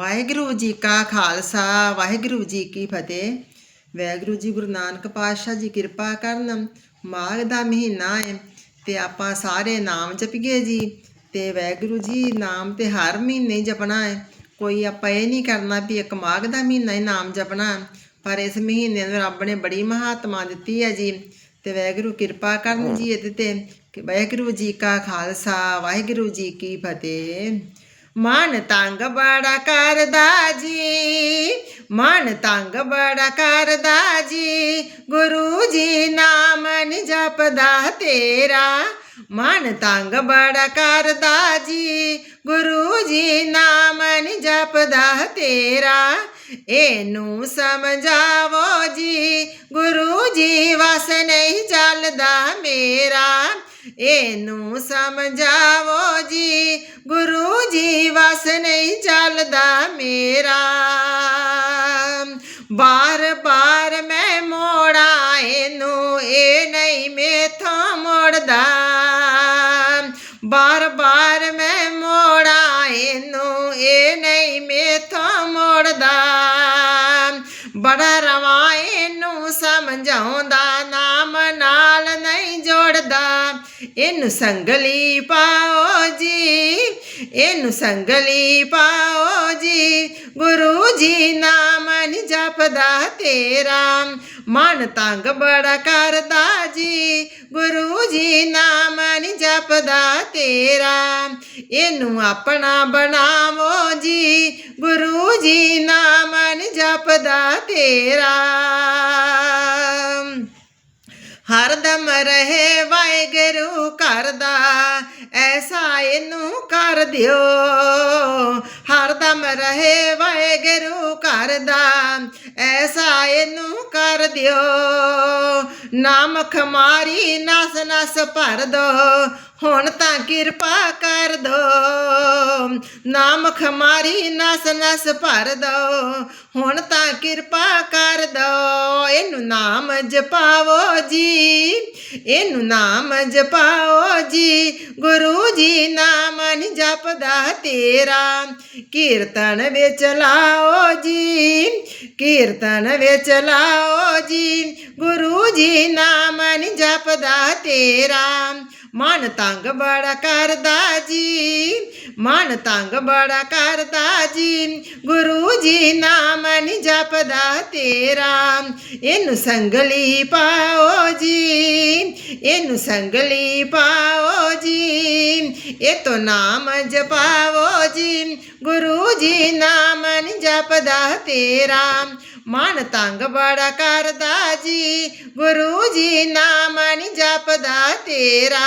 ਵਾਹਿਗੁਰੂ ਜੀ ਕਾ ਖਾਲਸਾ, ਵਾਹਿਗੁਰੂ ਜੀ ਕੀ ਫਤਿਹ। ਵਾਹਿਗੁਰੂ ਜੀ ਗੁਰੂ ਨਾਨਕ ਪਾਤਸ਼ਾਹ ਜੀ ਕਿਰਪਾ ਕਰਨ, ਮਾਘ ਦਾ ਮਹੀਨਾ ਹੈ ਤੇ ਆਪਾਂ ਸਾਰੇ ਨਾਮ ਜਪੀਏ ਜੀ ਤੇ ਵਾਹਿਗੁਰੂ ਜੀ ਨਾਮ ਤੇ ਹਰ ਮਹੀਨੇ ਜਪਣਾ ਹੈ ਕੋਈ ਆਪਾਂ ਇਹ ਨਹੀਂ ਕਰਨਾ ਵੀ ਇੱਕ ਮਾਘ ਦਾ ਮਹੀਨਾ ਹੀ ਨਾਮ ਜਪਣਾ, ਪਰ ਇਸ ਮਹੀਨੇ ਨੂੰ ਰੱਬ ਨੇ ਬੜੀ ਮਹਾਤਮਾ ਦਿੱਤੀ ਹੈ ਜੀ। ਤੇ ਵਾਹਿਗੁਰੂ ਕਿਰਪਾ ਕਰਨ ਜੀ ਇਹਦੇ ਤੇ। ਕਿ ਵਾਹਿਗੁਰੂ ਜੀ ਕਾ ਖਾਲਸਾ, ਵਾਹਿਗੁਰੂ ਜੀ ਕੀ ਫਤਿਹ। ਮਨ ਤੰਗ ਬੜਾ ਕਰਦਾ ਜੀ, ਮਨ ਤੰਗ ਬੜਾ ਕਰਦਾ ਜੀ, ਗੁਰੂ ਜੀ ਨਾਮ ਨੀ ਜਪਦਾ ਤੇਰਾ, ਮਨ ਤੰਗ ਬੜਾ ਕਰਦਾ ਜੀ, ਗੁਰੂ ਜੀ ਨਾਮ ਨੀ ਜਪਦਾ ਤੇਰਾ, ਇਹਨੂੰ ਸਮਝਾਵੋ ਜੀ ਇਹਨੂੰ ਸਮਝਾਵੋ ਜੀ, ਗੁਰੂ ਜੀ ਵਸ ਨਹੀਂ ਚੱਲਦਾ ਮੇਰਾ। ਬਾਰ ਬਾਰ ਮੈਂ ਮੋੜਾਂ, ਇਹਨੂੰ ਇਹ ਨਹੀਂ ਮੇਥੋਂ ਮੁੜਦਾ। ਬਾਰ ਬਾਰ ਮੈਂ ਮੋੜਾਂ, ਇਹਨੂੰ ਇਹ ਨਹੀਂ ਮੇਥੋਂ ਮੁੜਦਾ। ਬੜਾ ਰਵਾਂ ਇਹਨੂੰ ਸਮਝਾਉਂਦਾ ਇਹਨੂੰ ਸੰਗਲੀ ਪਾਓ ਜੀ ਇਹਨੂੰ ਸੰਗਲੀ ਪਾਓ ਜੀ ਗੁਰੂ ਜੀ ਨਾਮ ਨੀ ਜਪਦਾ ਤੇਰਾ ਮਨ ਤੰਗ ਬੜਾ ਕਰਦਾ ਜੀ ਗੁਰੂ ਜੀ ਨਾਮ ਨੀ ਜਪਦਾ ਤੇਰਾ ਇਹਨੂੰ ਆਪਣਾ ਬਣਾਵੋ ਜੀ ਗੁਰੂ ਜੀ ਨਾਮ ਨੀ ਜਪਦਾ ਤੇਰਾ ਹਰਦਮ ਰਹੇ ਵਾਹਿਗੁਰੂ ਘਰ ਦਾ, ਐਸਾ ਇਹਨੂੰ ਕਰ ਦਿਓ। ਹਰਦਮ ਰਹੇ ਵਾਹਿਗੁਰੂ ਘਰ ਦਾ, ਐਸਾ ਇਹਨੂੰ ਕਰ ਦਿਓ। ਨਾਮ ਖਮਾਰੀ ਨਸ ਨਸ ਭਰ ਦੋ, ਹੁਣ ਤਾਂ ਕਿਰਪਾ ਕਰ ਦੋ। ਨਾਮ ਖਮਾਰੀ ਨਸ ਨਸ ਭਰ ਦੋ, ਹੁਣ ਤਾਂ ਕਿਰਪਾ ਕਰ ਦੋ। ਇਹਨੂੰ ਨਾਮ ਜਪਾਵੋ ਜੀ, ਇਹਨੂੰ ਨਾਮ ਜਪਾਓ ਜੀ। ਗੁਰੂ ਜੀ ਨਾਮ ਨੀ ਜਪਦਾ ਤੇਰਾ, ਕੀਰਤਨ ਵਿੱਚ ਲਾਓ ਜੀ, ਕੀਰਤਨ ਵਿੱਚ ਲਾਓ ਜੀ। ਗੁਰੂ ਜੀ ਨਾਮ ਨੀ ਜਪਦਾ ਤੇਰਾ, ਮਨ ਤੰਗ ਬੜਾ ਕਰਦਾ ਮਨ ਤੰਗ ਬੜਾ ਕਰਦਾ ਜੀ ਗੁਰੂ ਜੀ ਨਾਮ ਨੀ ਜਪਦਾ ਤੇਰਾ। ਇਹਨੂੰ ਸੰਗਲੀ ਪਾਓ ਜੀ ਇਹਨੂੰ ਸੰਗਲੀ ਪਾਓ ਜੀ ਇਹ ਤੋਂ ਨਾਮ ਜਪਾਓ ਜੀ ਗੁਰੂ ਜੀ ਨਾਮ ਨੀ ਜਪਦਾ ਤੇਰਾ। ਮਨ ਤੰਗ ਬੜਾ ਕਰਦਾ ਜੀ। ਗੁਰੂ ਜੀ ਨਾਮ ਨੀ ਜਪਦਾ ਤੇਰਾ।